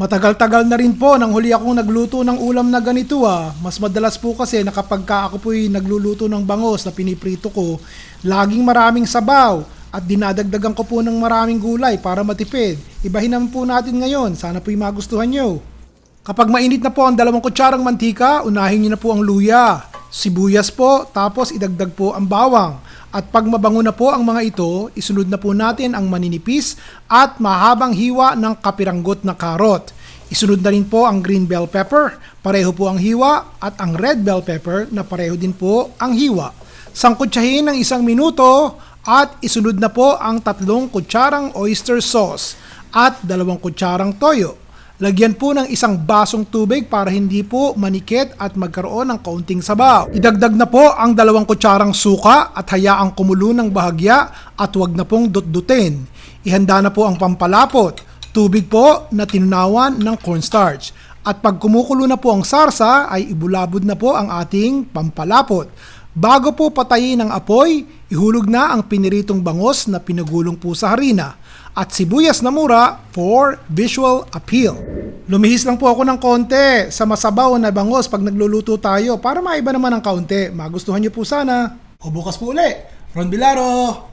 Matagal-tagal na rin po nang huli akong nagluto ng ulam na ganito ah. Mas madalas po kasi na kapag ka ako po'y nagluluto ng bangos na piniprito ko, laging maraming sabaw at dinadagdagan ko po ng maraming gulay para matipid. Ibahin naman po natin ngayon. Sana po'y magustuhan nyo. Kapag mainit na po ang dalawang kutsarang mantika, unahin niyo na po ang luya, sibuyas po, tapos idagdag po ang bawang. At pag mabango na po ang mga ito, isunod na po natin ang maninipis at mahabang hiwa ng kapiranggot na karot. Isunod na rin po ang green bell pepper, pareho po ang hiwa, at ang red bell pepper na pareho din po ang hiwa. Sangkutsahin ng isang minuto at isunod na po ang tatlong kutsarang oyster sauce at dalawang kutsarang toyo. Lagyan po ng isang basong tubig para hindi po manikit at magkaroon ng kaunting sabaw. Idagdag na po ang dalawang kutsarang suka at hayaang kumulo ng bahagya at huwag na pong dutdutin. Ihanda na po ang pampalapot. Tubig po na tinunawan ng cornstarch. At pag kumukulo na po ang sarsa ay ibulabod na po ang ating pampalapot. Bago po patayin ang apoy, ihulog na ang piniritong bangos na pinagulong po sa harina at sibuyas na mura for visual appeal. Lumihis lang po ako ng konti sa masabaw na bangos pag nagluluto tayo para maiba naman ng kaunti. Magustuhan niyo po sana. O bukas po uli. Ron Bilaro!